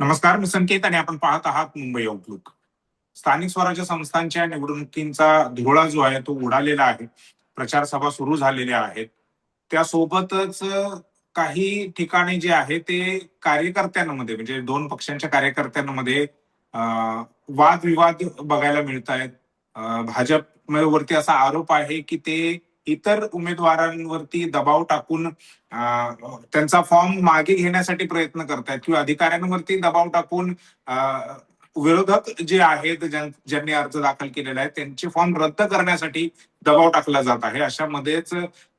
नमस्कार मी संकेत आणि आपण पाहत आहात मुंबई आउटलुक स्थानिक स्वराज्य संस्थांच्या निवडणुकींचा धुळा जो आहे तो उडालेला आहे. प्रचार सभा सुरू झालेल्या आहेत. त्यासोबतच काही ठिकाणी जे आहे ते कार्यकर्त्यांमध्ये म्हणजे दोन पक्षांच्या कार्यकर्त्यांमध्ये वादविवाद बघायला मिळत आहेत भाजपवरती असा आरोप आहे की ते इतर उमेदवारांवरती दबाव टाकून त्यांचा फॉर्म मागे घेण्यासाठी प्रयत्न करतायत किंवा अधिकाऱ्यांवरती दबाव टाकून विरोधक जे आहेत ज्यांनी अर्ज दाखल केलेला आहे त्यांचे फॉर्म रद्द करण्यासाठी दबाव टाकला जात आहे. अशामध्येच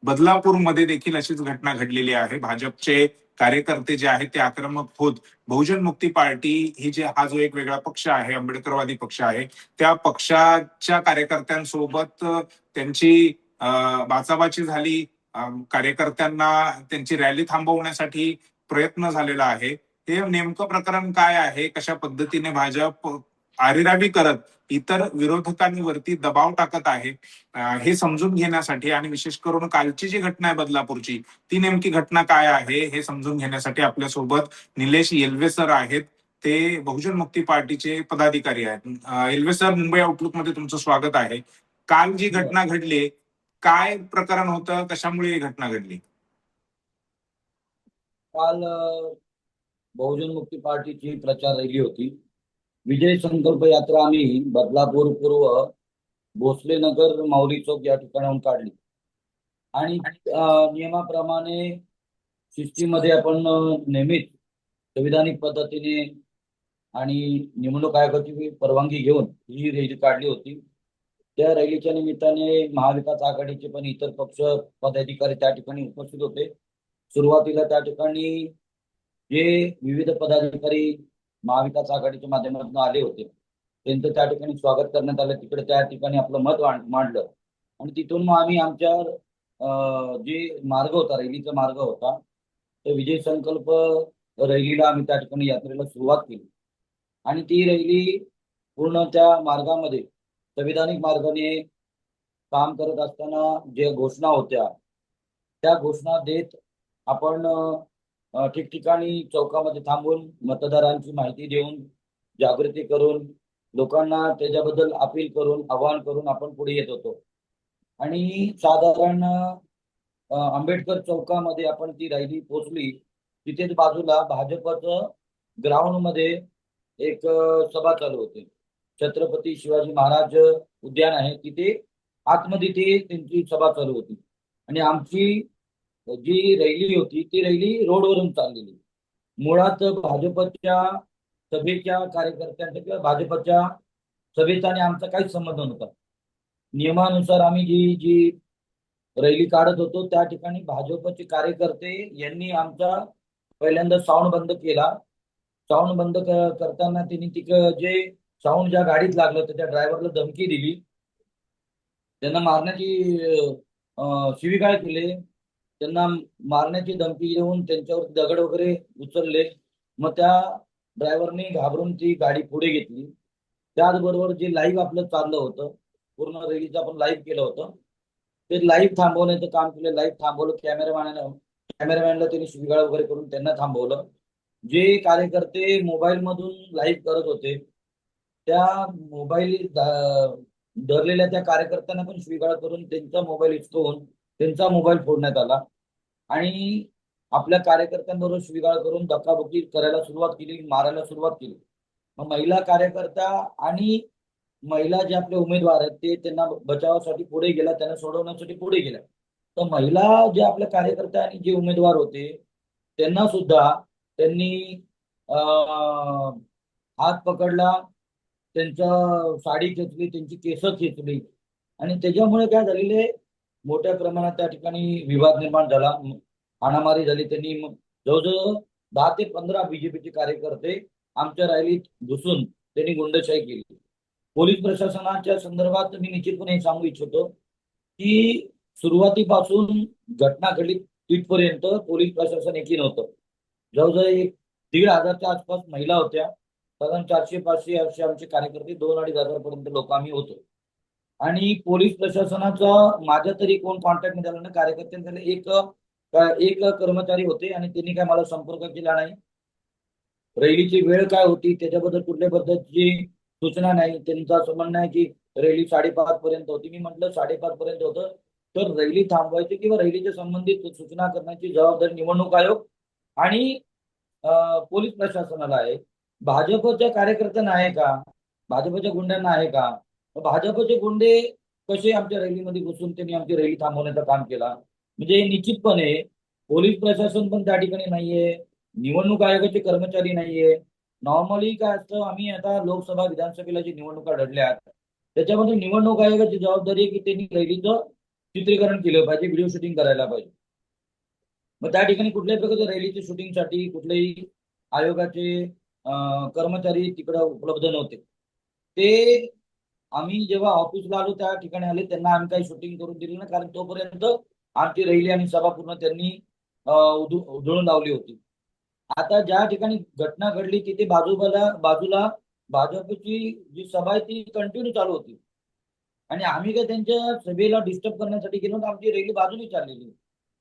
बदलापूरमध्ये देखील अशीच घटना घडलेली आहे. भाजपचे कार्यकर्ते जे आहेत ते आक्रमक होत. बहुजन मुक्ती पार्टी ही जे हा जो एक वेगळा पक्ष आहे आंबेडकरवादी पक्ष आहे त्या पक्षाच्या कार्यकर्त्यांसोबत त्यांची बाचाबाची झाली. कार्यकर्त्यांना त्यांची रॅली थांबवण्यासाठी प्रयत्न झालेला आहे. हे नेमकं प्रकरण काय आहे? कशा पद्धतीने भाजप आरेरावी करत इतर विरोधकांवरती दबाव टाकत आहे? हे समजून घेण्यासाठी आणि विशेष करून कालची जी घटना आहे बदलापूरची ती नेमकी घटना काय आहे? हे समजून घेण्यासाठी आपल्यासोबत निलेश येल्वे सर आहेत. ते बहुजन मुक्ती पार्टीचे पदाधिकारी आहेत. अं, येल्वे सर मुंबई आउटलुकमध्ये तुमचं स्वागत आहे. काल जी घटना घडली काय प्रकरण होतं? कशामुळे ही घटना घडली? काल बहुजन मुक्ती पार्टीची प्रचार रॅली होती. विजय संकल्प यात्रा आम्ही बदलापूर पूर्व भोसले नगर माऊली चौक या ठिकाणाहून काढली. आणि नियमाप्रमाणे मध्ये आपण नेहमीच संविधानिक पद्धतीने आणि निवडणूक आयोगाची परवानगी घेऊन ही रॅली काढली होती. त्या रॅलीच्या निमित्ताने महाविकास आघाडीचे पण इतर पक्ष पदाधिकारी त्या ठिकाणी उपस्थित होते. सुरुवातीला त्या ठिकाणी जे विविध पदाधिकारी महाविकास आघाडीच्या माध्यमातून आले होते त्यांचं त्या ठिकाणी स्वागत करण्यात आलं. तिकडे त्या ठिकाणी आपलं मत मांडलं. आणि तिथून मग आम्ही आमच्या जे मार्ग होता रॅलीचा मार्ग होता तर विजय संकल्प रॅलीला आम्ही त्या ठिकाणी यात्रेला सुरुवात केली. आणि ती रॅली पूर्ण त्या मार्गामध्ये संविधानिक मार्गाने काम करत असताना ज्या घोषणा होत्या त्या घोषणा देत आपण ठिकठिकाणी चौकामध्ये थांबून मतदारांची माहिती देऊन जागृती करून लोकांना त्याच्याबद्दल अपील करून आवाहन करून आपण पुढे येत होतो. आणि साधारण आंबेडकर चौकामध्ये आपण ती रॅली पोहोचली तिथेच बाजूला भाजपचं ग्राउंडमध्ये एक सभा चालू होती. छत्रपती शिवाजी महाराज उद्यान आहे तिथे आतमध्ये ते त्यांची सभा चालू होती. आणि आमची जी रैली होती ती रैली रोडवरून चाललेली. मुळात भाजपच्या सभेच्या कार्यकर्त्यांचा किंवा भाजपच्या सभेचा आणि आमचा काहीच संबंध नव्हता. नियमानुसार आम्ही जी जी रैली काढत होतो त्या ठिकाणी भाजपचे कार्यकर्ते यांनी आमचा पहिल्यांदा साऊंड बंद केला. साऊंड बंद करताना त्यांनी तिक जे साऊंड ज्या गाडीत लागलं होतं त्या ड्रायव्हरला धमकी दिली. त्यांना मारण्याची अं, शिवीगाळ केले. त्यांना मारण्याची धमकी देऊन त्यांच्यावर दगड वगैरे उचलले. मग त्या ड्रायव्हरने घाबरून ती गाडी पुढे घेतली. त्याचबरोबर जे लाईव्ह आपलं चाललं होतं पूर्ण रॅलीचं आपण लाईव्ह केलं होतं ते लाईव्ह थांबवण्याचं काम केलं. लाईव्ह थांबवलं कॅमेरामॅन कॅमेरामॅनला त्यांनी शिवीगाळ वगैरे करून त्यांना थांबवलं. जे कार्यकर्ते मोबाईल मधून लाईव्ह करत होते त्या मोबाईल धरलेल्या त्या कार्यकर्त्यांना पण स्वीकार करून त्यांचा मोबाईल हिसकवून त्यांचा मोबाईल फोडण्यात आला. आणि आपल्या कार्यकर्त्यांबरोबर स्वीकार करून धक्काबुक्की करायला सुरुवात केली मारायला सुरुवात केली. मग महिला कार्यकर्ता आणि महिला जे आपले उमेदवार आहेत ते त्यांना बचावासाठी पुढे गेल्या त्यांना सोडवण्यासाठी पुढे गेल्या. तर महिला जे आपल्या कार्यकर्त्या आणि जे उमेदवार होते त्यांना सुद्धा त्यांनी हात पकडला त्यांचा साडी खेचली त्यांची केस खेचली. आणि त्याच्यामुळे काय झालेले मोठ्या प्रमाणात त्या ठिकाणी विवाद निर्माण झाला. हाणामारी झाली त्यांनी. जवळजवळ दहा ते पंधरा बीजेपीचे कार्यकर्ते आमच्या रॅलीत घुसून त्यांनी गुंडशाही केली. पोलीस प्रशासनाच्या संदर्भात मी निश्चितपणे हे सांगू इच्छितो की सुरुवातीपासून घटना घडली तिथपर्यंत पोलीस प्रशासन एकही नव्हतं. जवळजवळ एक दीड हजारच्या आसपास महिला होत्या. साधारण चारशे पाचशे असे आमचे कार्यकर्ते दोन अडीच हजारपर्यंत लोक आम्ही होतो. आणि पोलीस प्रशासनाचा माझ्या तरी कोण कॉन्टॅक्टमध्ये आला ना कार्यकर्त्यांकडे एक एक कर्मचारी होते आणि त्यांनी काय मला संपर्क केला नाही. रॅलीची वेळ काय होती त्याच्याबद्दल कुठल्या पद्धतीची सूचना नाही त्यांचं असं म्हणणं आहे की रॅली साडेपाच पर्यंत होती. मी म्हटलं साडेपाच पर्यंत होतं. तर रॅली थांबवायची किंवा रॅलीच्या संबंधित सूचना करण्याची जबाबदारी निवडणूक आयोग आणि पोलीस प्रशासनाला आहे. भाजपच्या कार्यकर्त्यांना आहे का? भाजपच्या गुंड्यांना आहे का? भाजपचे गुंडे कसे आमच्या रॅलीमध्ये घुसून त्यांनी आमची रॅली थांबवण्याचं काम केला? म्हणजे निश्चितपणे पोलीस प्रशासन पण त्या ठिकाणी नाहीये निवडणूक आयोगाचे कर्मचारी नाहीये. नॉर्मली काय असतं आम्ही आता लोकसभा विधानसभेला जी निवडणुका लढल्यात त्याच्यामध्ये निवडणूक आयोगाची जबाबदारी आहे की त्यांनी रॅलीचं चित्रीकरण केलं पाहिजे व्हिडिओ शूटिंग करायला पाहिजे. मग त्या ठिकाणी कुठल्याही प्रकारच्या रॅलीच्या शूटिंगसाठी कुठल्याही आयोगाचे कर्मचारी तिकडे उपलब्ध नव्हते. ते आम्ही जेव्हा ऑफिसला आलो त्या ठिकाणी आले त्यांना आम्ही काही शूटिंग करून दिली ना कारण तोपर्यंत आमची रॅली आणि सभा पूर्ण त्यांनी उधळून लावली होती. आता ज्या ठिकाणी घटना घडली तिथे बाजूला बाजूला भाजपची जी सभा आहे ती कंटिन्यू चालू होती. आणि आम्ही काय त्यांच्या सभेला डिस्टर्ब करण्यासाठी गेलो तर आमची रॅली बाजूने चाललेली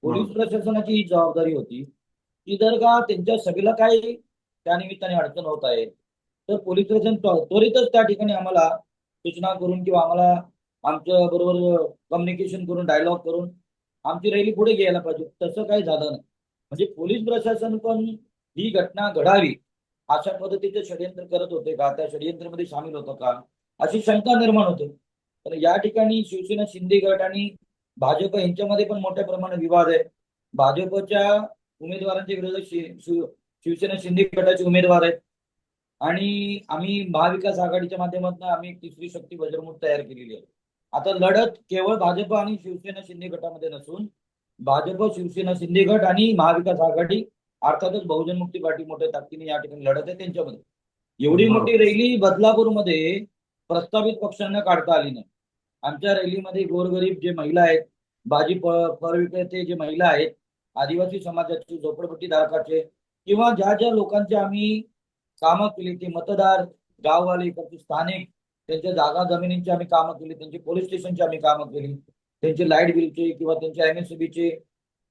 पोलीस प्रशासनाची ही जबाबदारी होती की जर का त्यांच्या सभेला काही त्या निमित्ताने अडचण होत आहे. तर पोलीस प्रशासन त्वरितच त्या ठिकाणी आम्हाला सूचना करून किंवा आम्हाला आमच्या बरोबर कम्युनिकेशन करून डायलॉग करून आमची रॅली पुढे घ्यायला पाहिजे. तसं काही झालं नाही. म्हणजे पोलीस प्रशासन पण ही घटना घडावी अशा पद्धतीचे षडयंत्र करत होते का? त्या षडयंत्रामध्ये सामील होतं का? अशी शंका निर्माण होते. तर या ठिकाणी शिवसेना शिंदे गट आणि भाजप यांच्यामध्ये पण मोठ्या प्रमाणात विवाद आहे. भाजपच्या उमेदवारांच्या विरोधात शिवसेना शिंदे गटाचे उमेदवार आहेत. आणि आम्ही महाविकास आघाडीच्या माध्यमातून आम्ही एक तिसरी शक्ती वज्रमुठ तयार केलेली आहे. आता लढत केवळ भाजप आणि शिवसेना शिंदे गटामध्ये नसून भाजप शिवसेना शिंदे गट आणि महाविकास आघाडी अर्थातच बहुजन मुक्ती पार्टी मोठ्या ताकदीने या ठिकाणी लढत आहे त्यांच्यामध्ये. एवढी. मोठी रॅली बदलापूरमध्ये प्रस्तावित पक्षांना काढता आली नाही. आमच्या रॅलीमध्ये गोरगरीब जे महिला आहेत भाजी फळ विक्रेते जे महिला आहेत आदिवासी समाजाचे झोपडपट्टी धारकाचे किंवा ज्या ज्या लोकांचे आम्ही कामं केली ते मतदार गाववाले इकडचे स्थानिक त्यांच्या जागा जमिनींची आम्ही कामं केली त्यांची पोलीस स्टेशनची आम्ही कामं केली त्यांचे लाइट बिलचे किंवा त्यांच्या एमएससीबीचे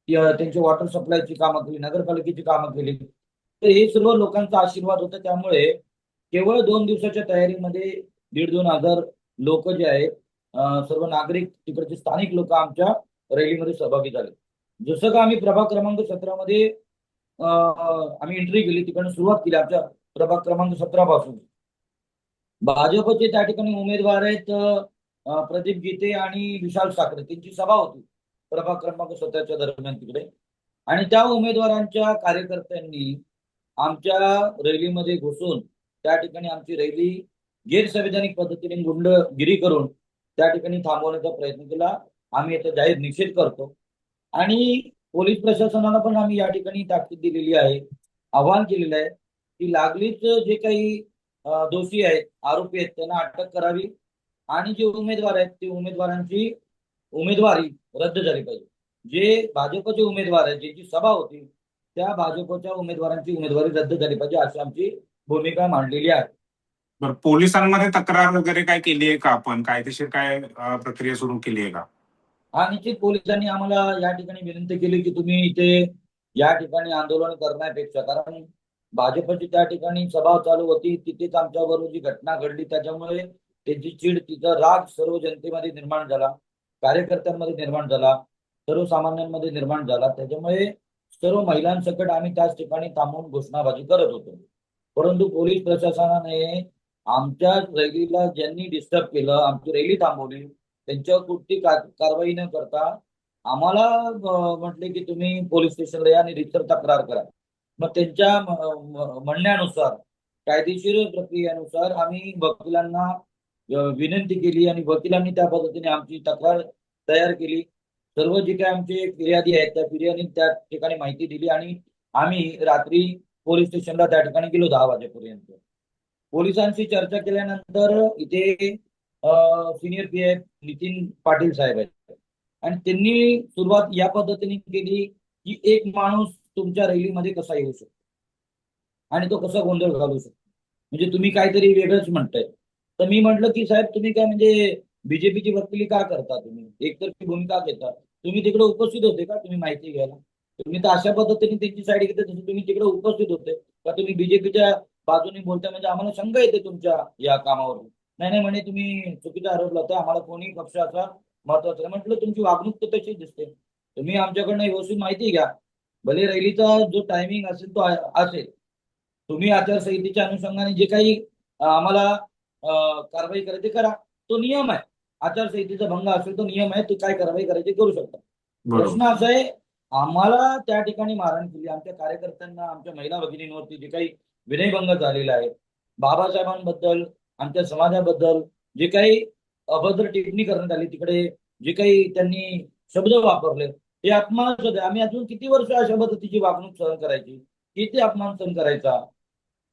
त्यांचे वॉटर सप्लायची कामं केली नगरपालिकेची कामं केली. तर हे सर्व लोकांचा आशीर्वाद होता. त्यामुळे केवळ दोन दिवसाच्या तयारीमध्ये दीड दोन हजार लोक जे आहेत सर्व नागरिक तिकडचे स्थानिक लोक आमच्या रॅलीमध्ये सहभागी झाले. जसं का आम्ही प्रभाग क्रमांक सतरामध्ये आम्ही एंट्री केली तिकडनं सुरुवात केली आमच्या प्रभाग क्रमांक सतरा पासून. भाजपचे त्या ठिकाणी उमेदवार आहेत प्रदीप गीते आणि विशाल साखरे. त्यांची सभा होती प्रभाग क्रमांक सतराच्या दरम्यान तिकडे. आणि त्या उमेदवारांच्या कार्यकर्त्यांनी आमच्या रॅलीमध्ये घुसून त्या ठिकाणी आमची रॅली गैरसंविधानिक पद्धतीने गुंडगिरी करून त्या ठिकाणी थांबवण्याचा प्रयत्न केला. आम्ही याचा जाहीर निषेध करतो. आणि पोलीस प्रशासनाला पण आम्ही या ठिकाणी ताकीद दिलेली आहे आवाहन केलेलं आहे. की लागलीच जे काही दोषी आहेत आरोपी आहेत त्यांना अटक करावी आणि जे उमेदवार आहेत ते उमेदवारांची उमेदवारी रद्द झाली पाहिजे. जे भाजपचे उमेदवार आहेत ज्यांची सभा होती त्या भाजपच्या उमेदवारांची उमेदवारी रद्द झाली पाहिजे अशी आमची भूमिका मांडलेली आहे. बरं पोलिसांमध्ये तक्रार वगैरे काय केली आहे का आपण? कायदेशीर काय प्रक्रिया सुरू केली आहे का? हा निश्चित पोलिसांनी आम्हाला या ठिकाणी विनंती केली की तुम्ही इथे या ठिकाणी आंदोलन करण्यापेक्षा कारण भाजपची त्या ठिकाणी सभा चालू होती तिथेच आमच्याबरोबर जी घटना घडली त्याच्यामुळे त्यांची चीड तिचा राग सर्व जनतेमध्ये निर्माण झाला कार्यकर्त्यांमध्ये निर्माण झाला सर्वसामान्यांमध्ये निर्माण झाला. त्याच्यामुळे सर्व महिलांसकट आम्ही त्याच ठिकाणी थांबून घोषणाबाजी करत होतो. परंतु पोलीस प्रशासनाने आमच्या रॅलीला ज्यांनी डिस्टर्ब केलं आमची रॅली थांबवली त्यांच्यावर कुठली कारवाई न करता आम्हाला म्हटले की तुम्ही पोलीस स्टेशनला या आणि रितसर तक्रार करा. मग त्यांच्या म्हणण्यानुसार कायदेशीर प्रक्रियेनुसार आम्ही वकिलांना विनंती केली आणि वकिलांनी त्या पद्धतीने आमची तक्रार तयार केली. सर्व जे काही आमचे फिर्यादी आहेत त्या फिर्यादी त्या ठिकाणी माहिती दिली आणि आम्ही रात्री पोलीस स्टेशनला त्या ठिकाणी गेलो दहा वाजेपर्यंत. पोलिसांशी चर्चा केल्यानंतर इथे senior P F Nitin Patil Saheb आहेत. आणि त्यांनी सुरुवात या पद्धतीने केली की एक माणूस तुमच्या रॅलीमध्ये कसा येऊ शकतो? आणि तो कसा गोंधळ घालू शकतो? म्हणजे तुम्ही काहीतरी वेगळंच म्हणताय. तर मी म्हटलं की साहेब तुम्ही काय म्हणजे बीजेपीची वकिली का करता तुम्ही? एकतर्फी भूमिका घेता. तुम्ही तिकडे उपस्थित होते का? तुम्ही माहिती घ्यायला. तुम्ही तर अशा पद्धतीने त्यांची साईड घेते तसं तुम्ही तिकडे उपस्थित होते. का तुम्ही बीजेपीच्या बाजूने बोलताय? म्हणजे आम्हाला शंका येते तुमच्या या कामावर नाही नाही म्हणे तुम्ही चुकीचा आरोप लावताय आम्हाला कोणी पक्ष असा महत्त्वाचा. म्हटलं तुमची वागणूक तर तशीच दिसते. तुम्ही आमच्याकडनं व्यवस्थित माहिती घ्या. भले रॅलीचा जो टायमिंग असेल तो असेल. तुम्ही आचारसंहितेच्या अनुषंगाने जे काही आम्हाला कारवाई करायची करा. तो नियम आहे. आचारसंहितेचा भंग असेल तो नियम आहे तो काय कारवाई करायची करू शकता. प्रश्न असा आहे आम्हाला त्या ठिकाणी मारहाण केली. आमच्या कार्यकर्त्यांना आमच्या महिला भगिनींवरती जे काही विनयभंग झालेला आहे बाबासाहेबांबद्दल आमच्या समाजाबद्दल जे काही अभद्र टिप्पणी करण्यात आली तिकडे जे काही त्यांनी शब्द वापरले ते अपमानास्पद आहे आम्ही अजून किती वर्ष अशा पद्धतीची वागणूक सहन करायची? किती अपमान सहन करायचा?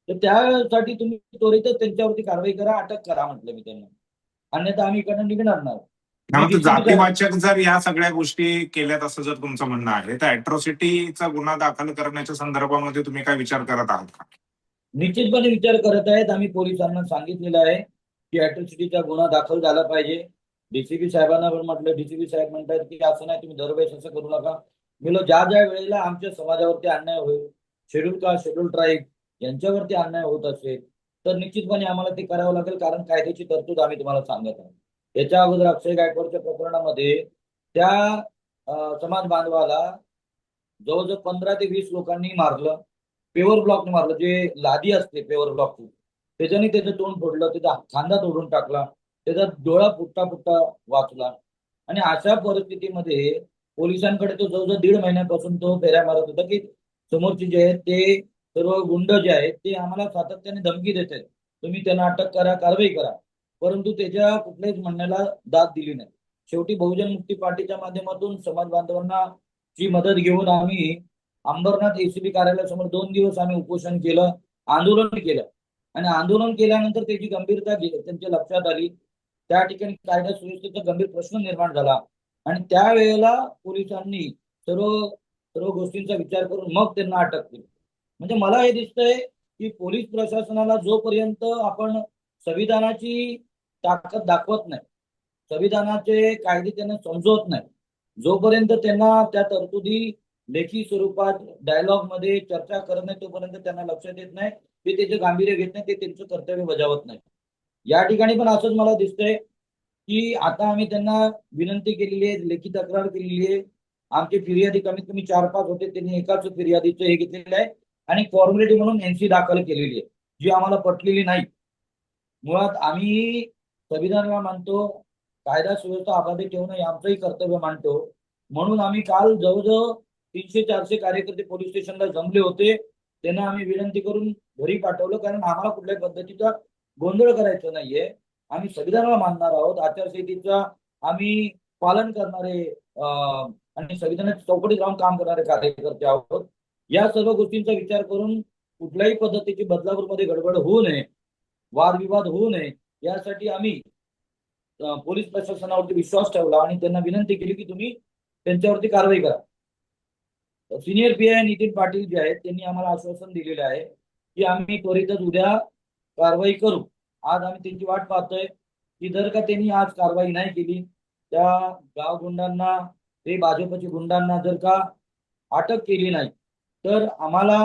तर त्यासाठी तुम्ही त्वरितच त्यांच्यावरती कारवाई करा अटक करा म्हटलं मी त्यांना. अन्यथा आम्ही इकडनं निघणार नाही. जातीवाचक जर या सगळ्या गोष्टी केल्यात असं जर तुमचं म्हणणं आहे तर अॅट्रॉसिटीचा गुन्हा दाखल करण्याच्या संदर्भामध्ये तुम्ही काय विचार करत आहात? का निश्चितपणे विचार करत आहेत. आम्ही पोलिसांना सांगितलेलं आहे की अॅट्रॉसिटीचा गुन्हा दाखल झाला पाहिजे. डीसीपी साहेबांना पण म्हटलं डीसीपी साहेब म्हणतात की असं नाही तुम्ही दरवेळेस असं करू नका. मी ज्या ज्या वेळेला आमच्या समाजावरती अन्याय होईल शेड्यूल कास्ट शेड्यूल ट्राईब यांच्यावरती अन्याय होत असेल तर निश्चितपणे आम्हाला ते करावं लागेल कारण कायद्याची तरतूद आम्ही तुम्हाला सांगत आहोत. याच्या अगोदर अक्षय गायकवाडच्या प्रकरणामध्ये त्या समाज बांधवाला जवळजवळ पंधरा ते वीस लोकांनी मारलं. पेवर ब्लॉकने मारलं जे लादी असते पेवर ब्लॉकची त्याच्याने त्याचं तोंड फोडलं त्याचा खांदा तोडून टाकला त्याचा डोळा फुटता फुटता वाचला. आणि अशा परिस्थितीमध्ये पोलिसांकडे तो जवळजवळ दीड महिन्यापासून तो फेऱ्या मारत होता की समोरचे जे आहेत ते सर्व गुंड जे आहेत ते आम्हाला सातत्याने धमकी देत आहेत. तुम्ही त्यांना अटक करा कारवाई करा. परंतु त्याच्या कुठल्याच म्हणण्याला दाद दिली नाही. शेवटी बहुजन मुक्ती पार्टीच्या माध्यमातून समाज बांधवांना ची मदत घेऊन आम्ही अंबरनाथ एसीबी कार्यालयासमोर दोन दिवस आम्ही उपोषण केलं आंदोलन केलं. आणि आंदोलन केल्यानंतर त्याची गंभीरता त्यांच्या लक्षात आली. त्या ठिकाणी कायदा सुव्यवस्थेचा गंभीर प्रश्न निर्माण झाला. आणि त्यावेळेला पोलिसांनी सर्व सर्व गोष्टींचा विचार करून मग त्यांना अटक केली. म्हणजे मला हे दिसतंय की पोलीस प्रशासनाला जोपर्यंत आपण संविधानाची ताकद दाखवत नाही संविधानाचे कायदे त्यांना समजवत नाही जोपर्यंत त्यांना त्या तरतुदी लेखी स्वरूपात डायलॉगमध्ये चर्चा करत नाही तोपर्यंत त्यांना लक्षात येत नाही. ते त्याचे गांभीर्य घेत नाही ते त्यांचं कर्तव्य बजावत नाही या ठिकाणी पण असंच मला दिसतंय की आता आम्ही त्यांना विनंती केलेली आहे लेखी तक्रार केलेली आहे. आमचे फिर्यादी कमीत कमी चार पाच होते त्यांनी एकाच फिर्यादीचं हे घेतलेलं आहे आणि फॉर्मॅलिटी म्हणून एनसी दाखल केलेली आहे जी आम्हाला पटलेली नाही. मुळात आम्ही संविधानाला मानतो कायदा सुव्यवस्था अबाधित ठेवणं हे आमचंही कर्तव्य मानतो. म्हणून आम्ही काल जवळजवळ तीनशे चारशे कार्यकर्ते पोलीस स्टेशनला जमले होते. त्यांना आम्ही विनंती करून घरी पाठवलं कारण आम्हाला कुठल्याही पद्धतीचा गोंधळ करायचा नाहीये. आम्ही संविधानाला मानणार आहोत. आचारसंहितेचा आम्ही पालन करणारे आणि संविधानाच्या चौकटीत राहून काम करणारे कार्यकर्ते आहोत. या सर्व गोष्टींचा विचार करून कुठल्याही पद्धतीची बदलापूरमध्ये गडबड होऊ नये वादविवाद होऊ नये यासाठी आम्ही पोलीस प्रशासनावरती विश्वास ठेवला आणि त्यांना विनंती केली की तुम्ही त्यांच्यावरती कारवाई करा. Senior P I Nitin Patil जे आहेत त्यांनी आम्हाला आश्वासन दिलेलं आहे की आम्ही त्वरितच उद्या कारवाई करू. आज आम्ही त्यांची वाट पाहतोय की जर का त्यांनी आज कारवाई नाही केली त्या गाव गुंडांना ते भाजपच्या गुंडांना जर का अटक केली नाही तर आम्हाला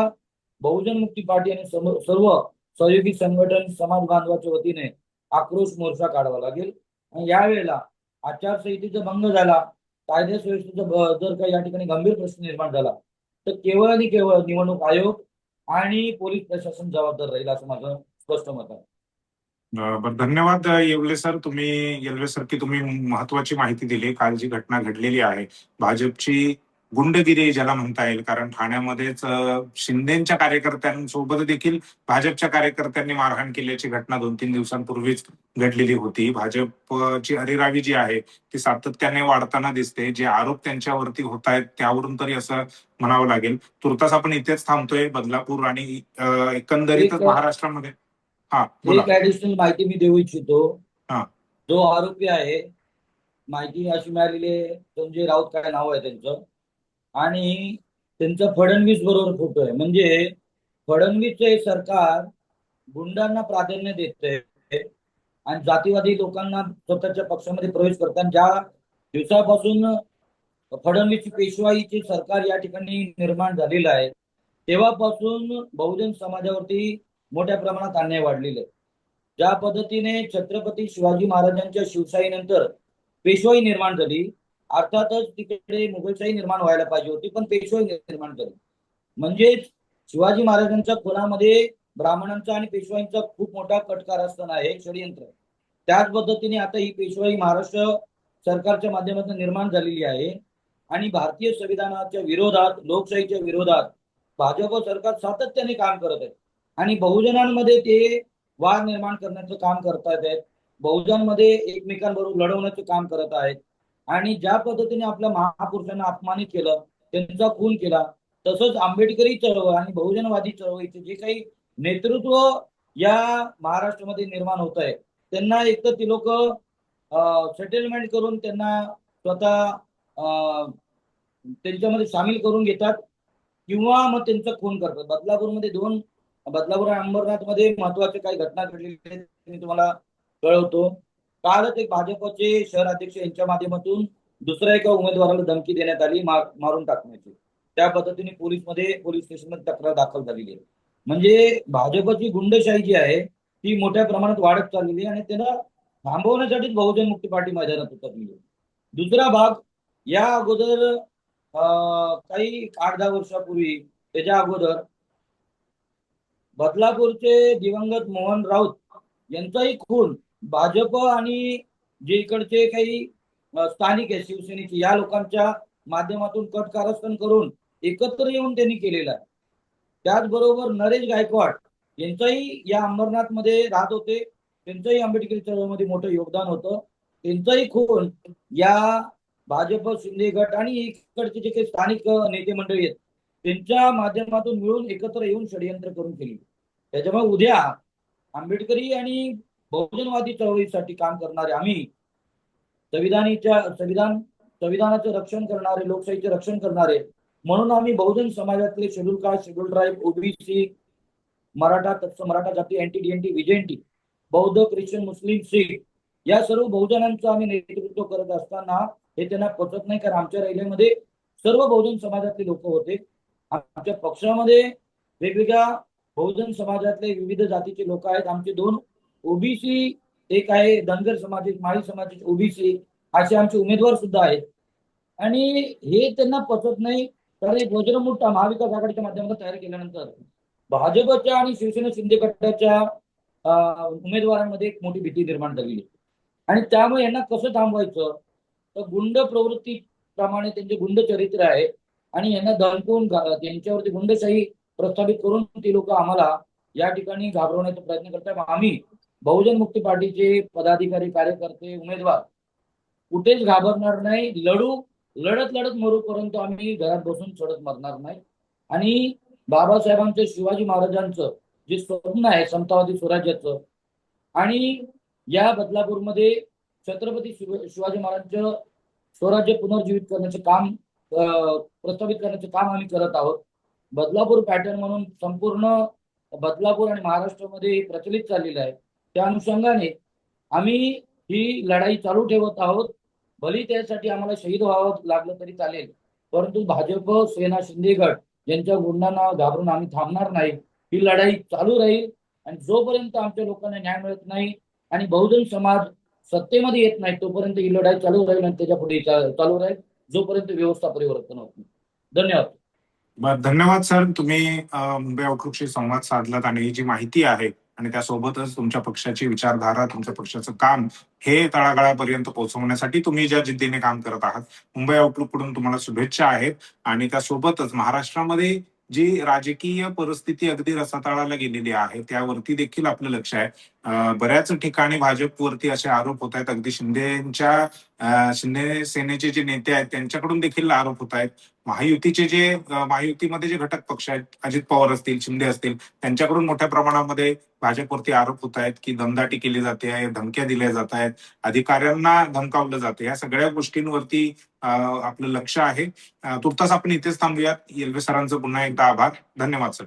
बहुजन मुक्ती पार्टी आणि सर्व सहयोगी संघटन समाज बांधवाच्या वतीने आक्रोश मोर्चा काढावा लागेल. आणि यावेळेला आचारसंहितेचा भंग झाला कायदा सुव्यवस्थेचा जर का या ठिकाणी गंभीर प्रश्न निर्माण झाला तर केवळ आणि केवळ निवडणूक आयोग आणि पोलीस प्रशासन जबाबदार राहील असं माझं स्पष्ट मत आहे. बरं धन्यवाद येवले सर. तुम्ही येवले सर की तुम्ही महत्वाची माहिती दिली. काल जी घटना घडलेली आहे भाजपची गुंडगिरी ज्याला म्हणता येईल कारण ठाण्यामध्येच शिंदेच्या कार्यकर्त्यांसोबत देखील भाजपच्या कार्यकर्त्यांनी मारहाण केल्याची घटना दोन तीन दिवसांपूर्वीच घडलेली होती. भाजपची हरिरावी जी आहे ती सातत्याने वाढताना दिसते. जे आरोप त्यांच्यावरती होत आहेत त्यावरून तरी असं म्हणावं लागेल. तुर्तास आपण इथेच थांबतोय बदलापूर आणि एकंदरीतच एक- महाराष्ट्रामध्ये. हा ऍडिशनल माहिती मी देऊ इच्छितो. हा. जो आरोपी आहे माहिती अशी मिळालेली आहे संजय राऊत काय नाव आहे त्यांचं? आणि त्यांचा फडणवीस बरोबर फोटो आहे. म्हणजे फडणवीसचं हे सरकार गुंडांना प्राधान्य देते आणि जातीवादी लोकांना स्वतःच्या पक्षामध्ये प्रवेश करताना ज्या दिवसापासून फडणवीस पेशवाईचे सरकार या ठिकाणी निर्माण झालेलं आहे तेव्हापासून बहुजन समाजावरती मोठ्या प्रमाणात अन्याय वाढलेला आहे ज्या पद्धतीने छत्रपती शिवाजी महाराजांच्या शिवशाहीनंतर पेशवाई निर्माण झाली अर्थातच तिकडे मुघलशाही निर्माण व्हायला पाहिजे होती पण पेशवाई निर्माण झाली. म्हणजेच शिवाजी महाराजांच्या खुनामध्ये ब्राह्मणांचा आणि पेशवाईंचा खूप मोठा कटकार असताना आहे षडयंत्र. त्याच पद्धतीने आता ही पेशवाई महाराष्ट्र सरकारच्या माध्यमातून निर्माण झालेली आहे. आणि भारतीय संविधानाच्या विरोधात लोकशाहीच्या विरोधात भाजप सरकार सातत्याने काम करत आहे. आणि बहुजनांमध्ये ते वाद निर्माण करण्याचं काम करतात आहेत. बहुजनांमध्ये एकमेकांबरोबर लढवण्याचं काम करत आहेत. आणि ज्या पद्धतीने आपल्या महापुरुषांना अपमानित केलं त्यांचा खून केला तसंच आंबेडकरी चळवळ आणि बहुजनवादी चळवळीचे जे काही नेतृत्व या महाराष्ट्रामध्ये निर्माण होत आहे त्यांना एक तर ती लोक सेटलमेंट करून त्यांना स्वतः त्यांच्यामध्ये सामील करून घेतात किंवा मग त्यांचा खून करतात. बदलापूरमध्ये दोन बदलापूर आणि अंबरनाथमध्ये महत्त्वाच्या काही घटना घडलेल्या मी तुम्हाला कळवतो. कालच एक भाजपचे शहर अध्यक्ष यांच्या माध्यमातून दुसऱ्या एका उमेदवाराला धमकी देण्यात आली मार- मारून टाकण्याची. त्या पद्धतीने पोलीसमध्ये पोलीस स्टेशनमध्ये तक्रार दाखल झालेली आहे. म्हणजे भाजपची गुंडशाही जी आहे ती मोठ्या प्रमाणात वाढत चाललेली आहे आणि त्याला थांबवण्यासाठीच बहुजन मुक्ती पार्टी मैदानात उतरलेली आहे. दुसरा भाग या अगोदर काही आठ दहा वर्षापूर्वी त्याच्या अगोदर बदलापूरचे दिवंगत मोहन राऊत यांचाही खून भाजप आणि जे इकडचे काही स्थानिक आहे शिवसेनेचे या लोकांच्या माध्यमातून कट कारस्थान करून एकत्र येऊन त्यांनी केलेला आहे. त्याचबरोबर नरेश गायकवाड यांचाही या अंबरनाथमध्ये राहत होते. त्यांचंही आंबेडकरी चळवळीमध्ये मोठं योगदान होतं. त्यांचाही खून या भाजप शिंदे गट आणि इकडचे जे काही स्थानिक नेते मंडळी आहेत त्यांच्या माध्यमातून मिळून एकत्र येऊन षडयंत्र करून केली. त्याच्यामुळे उद्या आंबेडकरी आणि बहुजनवादी चळवळीसाठी काम करणारे आम्ही संविधानीच्या संविधान संविधानाचं रक्षण करणारे लोकशाहीचे रक्षण करणारे म्हणून आम्ही बहुजन समाजातले schedule caste schedule tribe OBC Maratha तत्सम मराठा जाती एनटी डीएनटी विजेंटी बौद्ध ख्रिश्चन मुस्लिम शीख या सर्व बहुजनांचं आम्ही नेतृत्व करत असताना हे त्यांना पचत नाही कारण आमच्या रेल्वेमध्ये सर्व बहुजन समाजातले लोक होते. आमच्या पक्षामध्ये वेगवेगळ्या बहुजन समाजातले विविध जातीचे लोक आहेत. आमचे दोन ओबीसी एक आहे धनगर समाज एक माळी समाजाचे ओबीसी असे आमचे उमेदवार सुद्धा आहेत. आणि हे त्यांना पचत नाही तर एक वज्रमुठा महाविकास आघाडीच्या माध्यमातून तयार केल्यानंतर भाजपच्या आणि शिवसेना शिंदे गटाच्या उमेदवारांमध्ये एक मोठी भीती निर्माण झालेली आणि त्यामुळे यांना कसं थांबवायचं? तर गुंड प्रवृत्ती प्रमाणे त्यांचे गुंड चरित्र आहे. आणि यांना दणकून त्यांच्यावरती गुंडशाही प्रस्थापित करून ती लोक आम्हाला या ठिकाणी घाबरवण्याचा प्रयत्न करतात आम्ही बहुजन मुक्ती पार्टीचे पदाधिकारी कार्यकर्ते उमेदवार. कुठेच घाबरणार नाही. लढू लढत लढत मरू परंतु आम्ही घरात बसून चढत मरणार नाही. आणि बाबासाहेबांचं शिवाजी महाराजांचं जे स्वप्न आहे समतावादी स्वराज्याचं आणि या बदलापूरमध्ये छत्रपती शिवाजी महाराजांचं स्वराज्य पुनर्जीवित करण्याचे काम प्रस्तावित प्रस्थापित करण्याचे काम आम्ही करत आहोत. बदलापूर पॅटर्न म्हणून संपूर्ण बदलापूर आणि महाराष्ट्रामध्ये प्रचलित चाललेलं आहे. त्या अनुषंगाने आम्ही ही लढाई चालू ठेवत आहोत. भली त्यासाठी आम्हाला शहीद व्हावं लागलं तरी चालेल. परंतु भाजप सेना शिंदेगड यांच्या गुंडांना घाबरून आम्ही थांबणार नाही. ही लढाई चालू राहील आणि जोपर्यंत आमच्या लोकांना न्याय मिळत नाही आणि बहुजन समाज सत्तेमध्ये येत नाही तोपर्यंत ही लढाई चालू राहील आणि त्याच्या पुढे चालू राहील. जोपर्यंत व्यवस्था परिवर्तन होत नाही. धन्यवाद. धन्यवाद सर. तुम्ही मुंबई आउटलुकशी संवाद साधलात आणि ही जी माहिती आहे आणि त्यासोबतच तुमच्या पक्षाची विचारधारा तुमच्या पक्षाचं काम हे तळागाळापर्यंत पोहोचवण्यासाठी तुम्ही ज्या जिद्दीने काम करत आहात मुंबई आउटलुककडून तुम्हाला शुभेच्छा आहेत. आणि त्यासोबतच महाराष्ट्रामध्ये जी राजकीय परिस्थिती अगदी रसातळाला गेलेली आहे त्यावरती देखील आपलं लक्ष आहे. बऱ्याच ठिकाणी भाजपवरती असे आरोप होत आहेत. अगदी शिंदेच्या शिंदे सेनेचे जे नेते आहेत त्यांच्याकडून देखील आरोप होत आहेत. महायुतीचे जे महायुतीमध्ये जे घटक पक्ष आहेत अजित पवार असतील शिंदे असतील त्यांच्याकडून मोठ्या प्रमाणामध्ये भाजपवरती आरोप होत आहेत की दमदाटी केली जाते आहे धमक्या दिल्या जात आहेत अधिकाऱ्यांना धमकावलं जाते. या सगळ्या गोष्टींवरती आपलं लक्ष आहे. तुर्तास आपण इथेच थांबूयात. येल्वे सरांचं पुन्हा एकदा आभार. धन्यवाद सर.